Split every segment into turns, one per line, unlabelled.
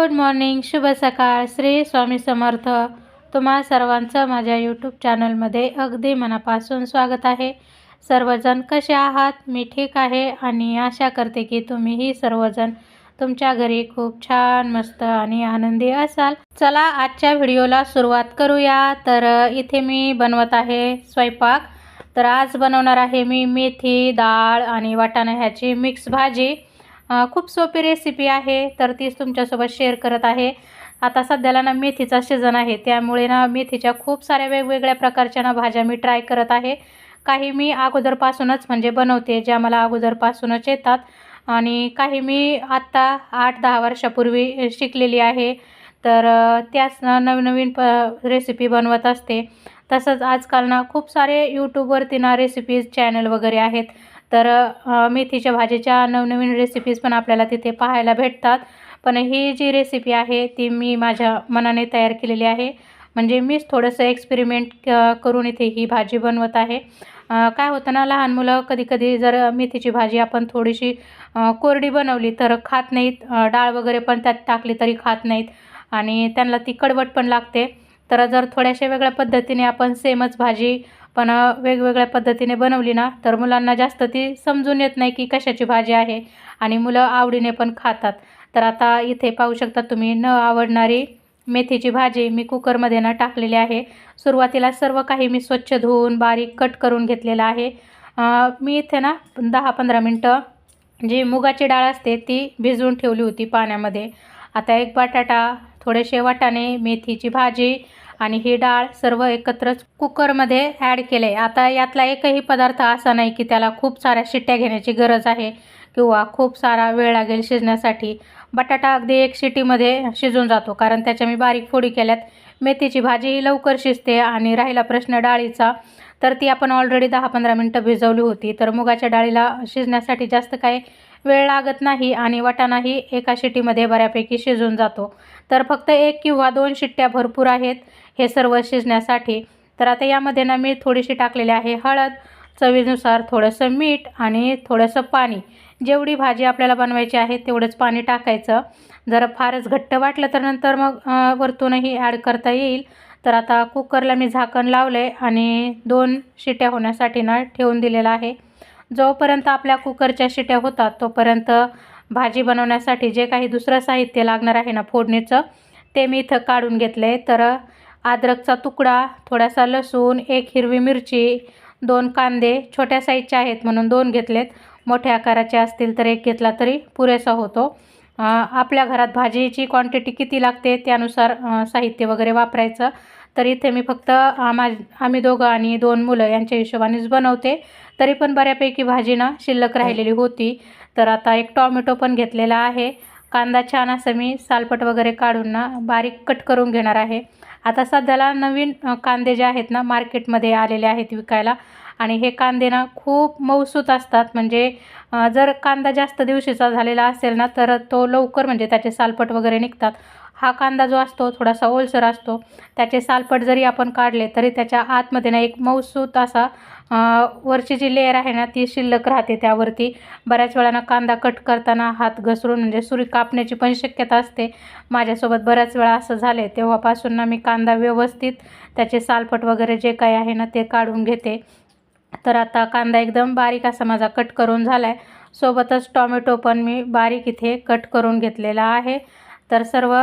Good morning शुभ सकाळ. श्री स्वामी समर्थ. तुम्हा सर्वांचं माझ्या यूट्यूब चॅनलमध्ये अगदी मनापासून स्वागत आहे. सर्वजण कसे आहात? मी ठीक आहे आणि आशा करते की तुम्हीही सर्वजण तुमच्या घरी खूप छान मस्त आणि आनंदी असाल. चला आजच्या व्हिडिओला सुरुवात करूया. तर इथे मी बनवत आहे स्वयंपाक. तर आज बनवणार आहे मी मेथी डाळ आणि वाटाणा ह्याची मिक्स भाजी. खूप सोपी रेसिपी आहे तर तीच तुमच्यासोबत शेअर करत आहे. आता सध्याला ना मेथीचा सीझन आहे त्यामुळे ना मेथीच्या खूप साऱ्या वेगवेगळ्या प्रकारच्या ना भाज्या मी ट्राय करत आहे. काही मी अगोदरपासूनच म्हणजे बनवते ज्या मला अगोदरपासूनच येतात. आणि काही मी आत्ता आठ दहा वर्षापूर्वी शिकलेली आहे. तर त्याच नवनवीन प रेसिपी बनवत असते. तसंच आजकाल ना खूप सारे यूट्यूबवरती ना रेसिपीज चॅनल वगैरे आहेत. तर मेथीच्या भाजीच्या नवनवीन रेसिपीज पण आपल्याला तिथे पाहायला भेटतात. पण ही जी रेसिपी आहे ती मी माझ्या मनाने तयार केलेली आहे. म्हणजे मीच थोडंसं एक्सपेरिमेंट करून इथे ही भाजी बनवत आहे. काय होतं ना लहान मुलं कधीकधी जर मेथीची भाजी आपण थोडीशी कोरडी बनवली तर खात नाहीत. डाळ वगैरे पण त्यात टाकली तरी खात नाहीत. आणि त्यांना ती कडवट पण लागते. तर जर थोड्याशा वेगळ्या पद्धतीने आपण सेमच भाजी पण वेगवेगळ्या पद्धतीने बनवली ना तर मुलांना जास्त ती समजून येत नाही की कशाची भाजी आहे आणि मुलं आवडीने पण खातात. तर आता इथे पाहू शकता तुम्ही न आवडणारी मेथीची भाजी मी कुकरमध्ये ना टाकलेली आहे. सुरुवातीला सर्व काही मी स्वच्छ धुवून बारीक कट करून घेतलेलं आहे. मी इथे ना दहा पंधरा मिनटं जी मुगाची डाळ असते ती भिजवून ठेवली होती पाण्यामध्ये. आता एक बटाटा थोडेसे वाटाणे मेथीची भाजी आणि ही डाळ सर्व एकत्रच कुकरमध्ये ॲड केले. आता यातला एकही पदार्थ असा नाही की त्याला खूप साऱ्या शिट्ट्या घेण्याची गरज आहे किंवा खूप सारा वेळ लागेल शिजण्यासाठी. बटाटा अगदी एक शिटीमध्ये शिजून जातो कारण त्याच्या मी बारीक फोडी केल्यात. मेथीची भाजीही लवकर शिजते आणि राहिला प्रश्न डाळीचा तर ती आपण ऑलरेडी दहा पंधरा मिनटं भिजवली होती. तर मुगाच्या डाळीला शिजण्यासाठी जास्त काही वेळ लागत नाही आणि वाटाणाही एका शिटीमध्ये बऱ्यापैकी शिजून जातो. तर फक्त एक किंवा दोन शिट्ट्या भरपूर आहेत हे सर्व शिजण्यासाठी. तर आता यामध्ये ना मी थोडीशी टाकलेली आहे. हळद चवीनुसार थोडंसं मीठ आणि थोडंसं पाणी. जेवढी भाजी आपल्याला बनवायची आहे तेवढंच पाणी टाकायचं. जर फारच घट्ट वाटलं तर नंतर मग वरतूनही ॲड करता येईल. तर आता कुकरला मी झाकण लावलं आहे आणि दोन शिट्या होण्यासाठी ना ठेवून दिलेलं आहे. जोपर्यंत आपल्या कुकरच्या शिट्या होतात तोपर्यंत भाजी बनवण्यासाठी जे काही दुसरं साहित्य लागणार आहे ना फोडणीचं ते मी इथं काढून घेतलं आहे तर अद्रकचा तुकडा थोडासा लसूण एक हिरवी मिरची दोन कांदे छोट्या साईजचे आहेत म्हणून दोन घेतलेत. मोठ्या आकाराचे असतील तर एक घेतला तरी पुरेसा होतो. आपल्या घरात भाजीची क्वांटिटी किती लागते त्यानुसार साहित्य वगैरे वापरायचं. तर इथे मी फक्त आमा आम्ही दोघं आणि दोन मुलं यांच्या हिशोबानेच बनवते. तरी पण बऱ्यापैकी भाजी ना शिल्लक राहिलेली होती. तर आता एक टॉमॅटो पण घेतलेला आहे. कांदा छान असं मी सालपट वगैरे काढून ना बारीक कट करून घेणार आहे. आता सध्याला नवीन कांदे जे आहेत ना मार्केटमध्ये आलेले आहेत विकायला. आणि हे कांदे ना खूप मऊसूत असतात. म्हणजे जर कांदा जास्त दिवशीचा झालेला असेल ना तर तो लवकर म्हणजे त्याचे सालपट वगैरे निघतात. हा कांदा जो असतो थोडासा ओलसर असतो. त्याचे सालपट जरी आपण काढले तरी त्याच्या आतमध्ये ना एक मऊसूत असा वरची जी लेअर आहे ना ती शिल्लक राहते त्यावरती. बऱ्याच वेळानं कांदा कट करताना हात घसरून म्हणजे सुरी कापण्याची पण शक्यता असते. माझ्यासोबत बऱ्याच वेळा असं झाले तेव्हापासून ना मी कांदा व्यवस्थित त्याचे सालपट वगैरे जे काही आहे ना ते काढून घेते. तर आता कांदा एकदम बारीक असा माझा कट करून झाला आहे सोबतच टॉमॅटो पण मी बारीक इथे कट करून घेतलेला आहे. तर सर्व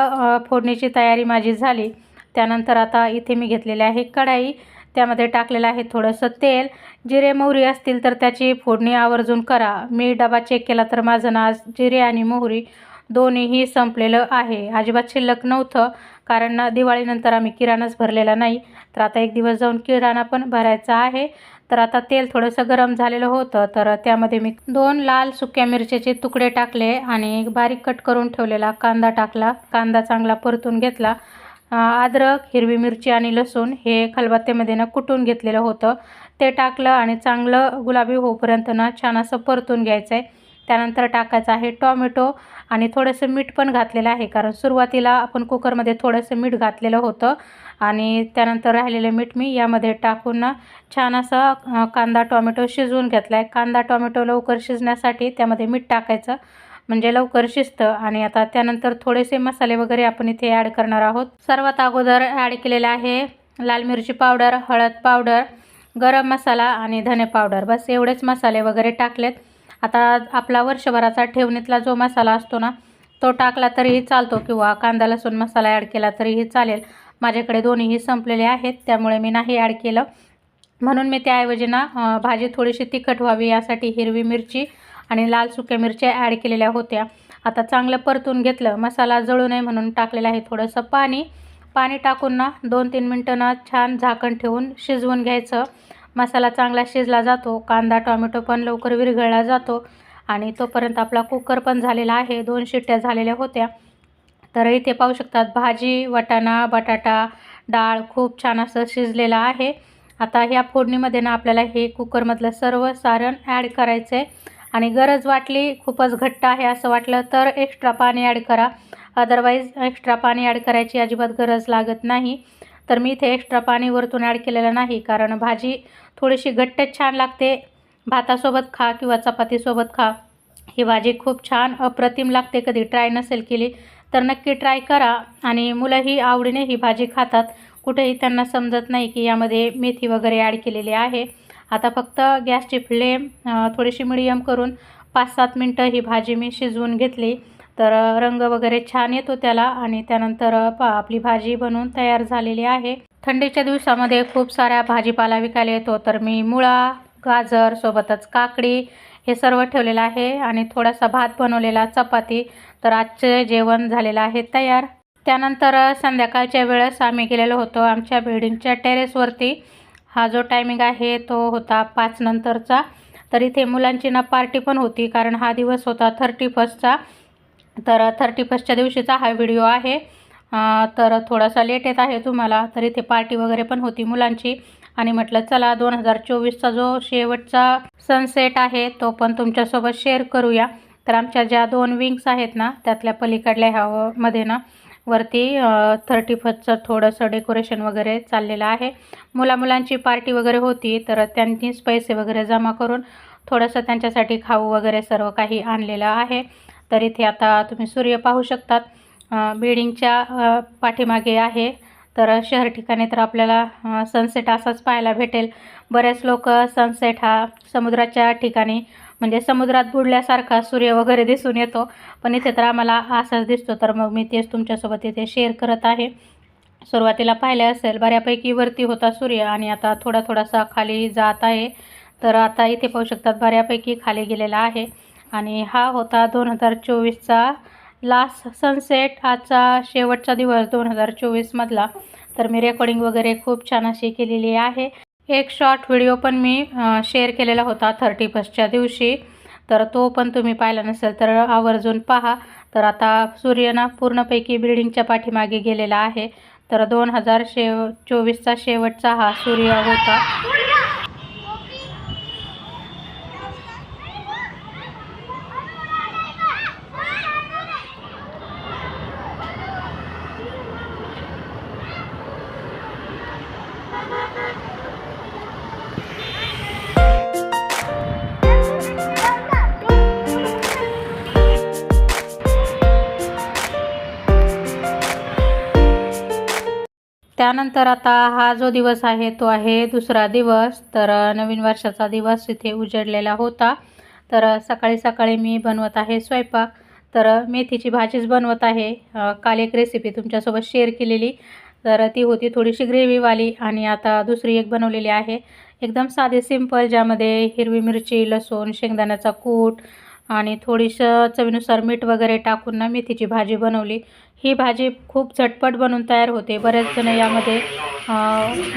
फोडणीची तयारी माझी झाली. त्यानंतर आता इथे मी घेतलेली आहे कढाई. त्यामध्ये टाकलेलं आहे थोडंसं तेल. जिरे मोहरी असतील तर त्याची फोडणी आवर्जून करा. मी डबा चेक केला तर माझं ना जिरे आणि मोहरी दोन्हीही संपलेलं आहे. अजिबात शिल्लक नव्हतं कारण दिवाळीनंतर आम्ही किराणाच भरलेला नाही. तर आता एक दिवस जाऊन किराणा पण भरायचा आहे. तर आता तेल थोडंसं गरम झालेलं होतं तर त्यामध्ये मी दोन लाल सुक्या मिरच्याचे तुकडे टाकले आणि एक बारीक कट करून ठेवलेला कांदा टाकला. कांदा चांगला परतून घेतला. अद्रक हिरवी मिरची आणि लसूण हे खलबत्त्यामध्ये ना कुटून घेतलेलं होतं. ते टाकलं आणि चांगलं गुलाबी होऊपर्यंत ना छान असं परतून घ्यायचं आहे त्यानंतर टाकायचं आहे टॉमॅटो आणि थोडंसं मीठ पण घातलेलं आहे कारण सुरुवातीला आपण कुकरमध्ये थोडंसं मीठ घातलेलं होतं. आणि त्यानंतर राहिलेलं मीठ मी यामध्ये टाकून छान असा कांदा टॉमॅटो शिजवून घेतला आहे कांदा टॉमॅटो लवकर शिजण्यासाठी त्यामध्ये मीठ टाकायचं म्हणजे लवकर शिजतं. आणि आता त्यानंतर थोडेसे मसाले वगैरे आपण इथे ॲड करणार आहोत. सर्वात अगोदर ॲड केलेलं आहे लाल मिरची पावडर हळद पावडर गरम मसाला आणि धने पावडर. बस एवढेच मसाले वगैरे टाकलेत. आता आपला वर्षभराचा ठेवणीतला जो मसाला असतो ना तो टाकला तरीही चालतो किंवा कांदा लसूण मसाला ॲड केला तरीही चालेल. माझ्याकडे दोन्हीही संपलेले आहेत त्यामुळे मी नाही ॲड केलं. म्हणून मी त्याऐवजी ना भाजी थोडीशी तिखट व्हावी यासाठी हिरवी मिरची आणि लाल सुक्या मिरच्या ॲड केलेल्या होत्या. आता चांगलं परतून घेतलं मसाला जळू नये म्हणून टाकलेलं आहे थोडंसं पाणी. पाणी टाकून ना दोन तीन मिनटं ना छान झाकण ठेवून शिजवून घ्यायचं. मसाला चांगला शिजला जातो कांदा टॉमॅटो पण लवकर विरघळला जातो आणि तोपर्यंत आपला कुकर पण झालेला आहे. दोन शिट्ट्या झालेल्या होत्या. तर इथे पाहू शकतात भाजी वटाणा बटाटा डाळ खूप छान असं शिजलेलं आहे. आता ह्या फोडणीमध्ये ना आपल्याला हे कुकरमधलं सर्व सारण ॲड करायचं आहे आणि गरज वाटली खूपच घट्ट आहे असं वाटलं तर एक्स्ट्रा पाणी ॲड करा. अदरवाईज एक्स्ट्रा पाणी ॲड करायची अजिबात गरज लागत नाही. तर मी इथे एक्स्ट्रा पाणी वरतून ॲड केलेलं नाही कारण भाजी थोडीशी घट्टच छान लागते. भातासोबत खा किंवा चपातीसोबत खा. ही भाजी खूप छान अप्रतिम लागते कधी ट्राय नसेल केली तर नक्की ट्राय करा. आणि मुलंही आवडीने ही भाजी खातात. कुठेही त्यांना समजत नाही की यामध्ये मेथी वगैरे ॲड केलेली आहे. आता फक्त गॅसची फ्लेम थोडीशी मिडियम करून पाच सात मिनटं ही भाजी मी शिजवून घेतली. तर रंग वगैरे छान येतो त्याला आणि त्यानंतर आपली भाजी बनवून तयार झालेली आहे. थंडीच्या दिवसामध्ये खूप साऱ्या भाजीपाला विकायला येतो. तर मी मुळा गाजर सोबतच काकडी हे सर्व ठेवलेलं आहे आणि थोडासा भात बनवलेला चपाती. तर आजचे जेवण झालेलं आहे तयार. त्यानंतर संध्याकाळच्या वेळेस आम्ही गेलेलो होतो आमच्या बिल्डिंगच्या टेरेसवरती. हा जो टायमिंग आहे तो होता पाच नंतरचा. तर इथे मुलांची ना पार्टी पण होती कारण हा दिवस होता थर्टी फर्स्टचा. तर थर्टी फर्स्टच्या दिवशीचा हा व्हिडिओ आहे. तर थोडासा लेट येत आहे तुम्हाला तर इथे पार्टी वगैरे पण होती मुलांची. आणि म्हटलं चला दोन हजार चोवीसचा जो शेवटचा सनसेट आहे तो पण तुमच्यासोबत शेअर करूया. तर आमच्या ज्या दोन विंग्स आहेत ना त्यातल्या पलीकडल्या ह्यामध्ये ना वरती थर्टी फर्स्टचं थोडंसं डेकोरेशन वगैरे चाललेलं आहे. मुला मुलांची पार्टी वगैरे होती तर त्यांनीच पैसे वगैरे जमा करून थोडंसं त्यांच्यासाठी खाऊ वगैरे सर्व काही आणलेलं आहे. तर इथे आता तुम्ही सूर्य पाहू शकतात. बिल्डिंगच्या पाठीमागे आहे. तर शहर ठिकाणी तर आपल्याला सनसेट असाच पाहायला भेटेल. बरेच लोक सनसेट हा समुद्राच्या ठिकाणी म्हणजे समुद्रात बुडल्यासारखा सूर्य वगैरे दिसून येतो. पण इथे तर आम्हाला असाच दिसतो. तर मग मी तेच तुमच्यासोबत इथे शेअर करत आहे. सुरुवातीला पाहिले असेल बऱ्यापैकी वरती होता सूर्य आणि आता थोडा थोडासा खाली जात आहे. तर आता इथे पाहू शकतात बऱ्यापैकी खाली गेलेला आहे. आणि हा होता दोन हजार चोवीसचा लास्ट सनसेट आजचा शेवटचा दिवस दोन हजार चोवीसमधला तर मी रेकॉर्डिंग वगैरे खूप छान अशी केलेली आहे. एक शॉर्ट व्हिडिओ पण मी शेअर केलेला होता थर्टी फर्स्टच्या दिवशी. तर तो पण तुम्ही पाहिला नसेल तर आवर्जून पहा. तर आता सूर्य ना पूर्णपैकी बिल्डिंगच्या पाठीमागे गेलेला आहे. तर दोन हजार शेव चोवीसचा शेवटचा हा सूर्य होता. त्यानंतर आता हा जो दिवस आहे तो आहे दुसरा दिवस. तर नवीन वर्षाचा दिवस इथे उजडलेला होता. तर सकाळी सकाळी मी बनवत आहे स्वयंपाक. तर मेथीची भाजीच बनवत आहे. काल एक रेसिपी तुमच्यासोबत शेअर केलेली. तर ती होती थोडीशी ग्रेव्हीवाली आणि आता दुसरी एक बनवलेली आहे. एकदम साधी सिंपल ज्यामध्ये हिरवी मिरची लसूण शेंगदाण्याचा कूट आणि थोडीसं चवीनुसार मीठ वगैरे टाकून ना मेथीची भाजी बनवली. ही भाजी खूप झटपट बनून तयार होते. बरेच जण यामध्ये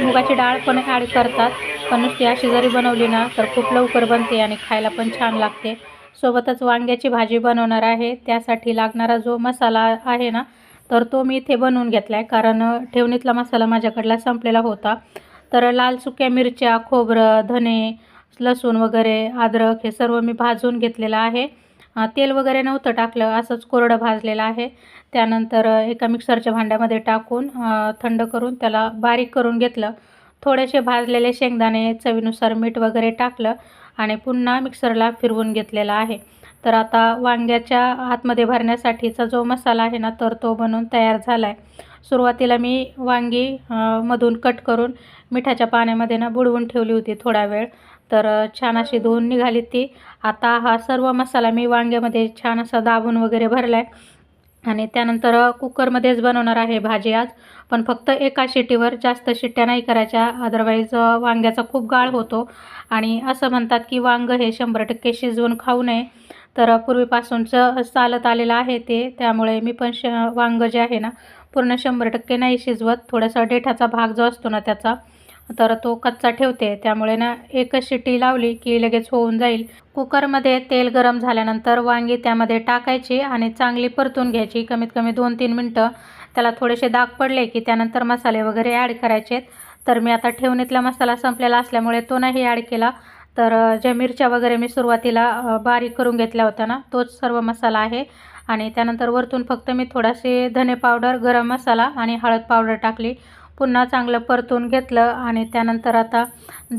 मुगाची डाळ पण ॲड करतात. पण नुसती अशी जरी बनवली ना तर खूप लवकर बनते आणि खायला पण छान लागते. सोबतच वांग्याची भाजी बनवणार आहे. त्यासाठी लागणारा जो मसाला आहे ना तर तो मी इथे बनवून घेतला आहे कारण ठेवणीतला मसाला माझ्याकडला संपलेला होता. तर लाल सुक्या मिरच्या खोबरं धने लसूण वगैरे अद्रक हे सर्व मी भाजून घेतलेलं आहे. तेल वगैरे नव्हतं टाकलं असंच कोरडं भाजलेलं आहे. त्यानंतर एका मिक्सरच्या भांड्यामध्ये टाकून थंड करून त्याला बारीक करून घेतलं. थोडेसे भाजलेले शेंगदाणे चवीनुसार मीठ वगैरे टाकलं आणि पुन्हा मिक्सरला फिरवून घेतलेलं आहे. तर आता वांग्याच्या आतमध्ये भरण्यासाठीचा जो मसाला आहे ना तर तो बनवून तयार झाला आहे सुरुवातीला मी वांगी मधून कट करून मिठाच्या पाण्यामध्ये ना बुडवून ठेवली होती थोडा वेळ. तर छान अशी धुवून निघाली ती. आता हा सर्व मसाला मी वांग्यामध्ये छान असा दाबून वगैरे भरला आहे आणि त्यानंतर कुकरमध्येच बनवणार आहे भाजी आज. पण फक्त एका शिटीवर जास्त शिट्ट्या नाही करायच्या. अदरवाईज वांग्याचा खूप गाळ होतो. आणि असं म्हणतात की वांग हे शंभर टक्के शिजवून खाऊ नये. तर पूर्वीपासूनचं चालत आलेलं आहे ते. त्यामुळे मी पण श वांग जे आहे ना पूर्ण शंभर टक्के नाही शिजवत. थोडासा देठाचा भाग जो असतो ना त्याचा. तर तो कच्चा ठेवते. त्यामुळे ना एकच शिट्टी लावली की लगेच होऊन जाईल. कुकरमध्ये तेल गरम झाल्यानंतर वांगी त्यामध्ये टाकायची आणि चांगली परतून घ्यायची. कमीत कमी दोन तीन मिनटं. त्याला थोडेसे दाग पडले की त्यानंतर मसाले वगैरे ॲड करायचेत तर मी आता ठेवणीतला मसाला संपलेला असल्यामुळे तो नाही ॲड केला. तर ज्या मिरच्या वगैरे मी सुरुवातीला बारीक करून घेतल्या होत्या ना तोच सर्व मसाला आहे. आणि त्यानंतर वरतून फक्त मी थोडासे धने पावडर गरम मसाला आणि हळद पावडर टाकली. पुन्हा चांगलं परतून घेतलं आणि त्यानंतर आता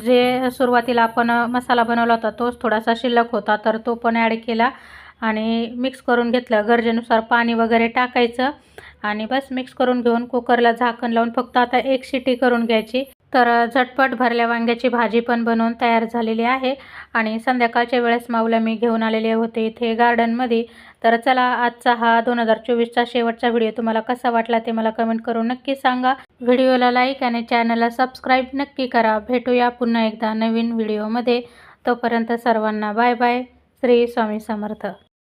जे सुरुवातीला आपण मसाला बनवला होता तोच थोडासा शिल्लक होता तर तो पण ॲड केला आणि मिक्स करून घेतलं. गरजेनुसार पाणी वगैरे टाकायचं आणि बस मिक्स करून घेऊन कुकरला झाकण लावून फक्त आता एक शिटी करून घ्यायची. तर झटपट भरल्या वांग्याची भाजी पण बनवून तयार झालेली आहे आणि संध्याकाळच्या वेळेस माऊला मी घेऊन आलेले होते इथे गार्डनमध्ये. तर चला आजचा हा दोन हजार चोवीसचा शेवटचा व्हिडिओ तुम्हाला कसा वाटला ते मला कमेंट करून नक्की सांगा. व्हिडिओला लाईक आणि चॅनलला सबस्क्राईब नक्की करा. भेटूया पुन्हा एकदा नवीन व्हिडिओमध्ये. तोपर्यंत सर्वांना बाय बाय. श्री स्वामी समर्थ.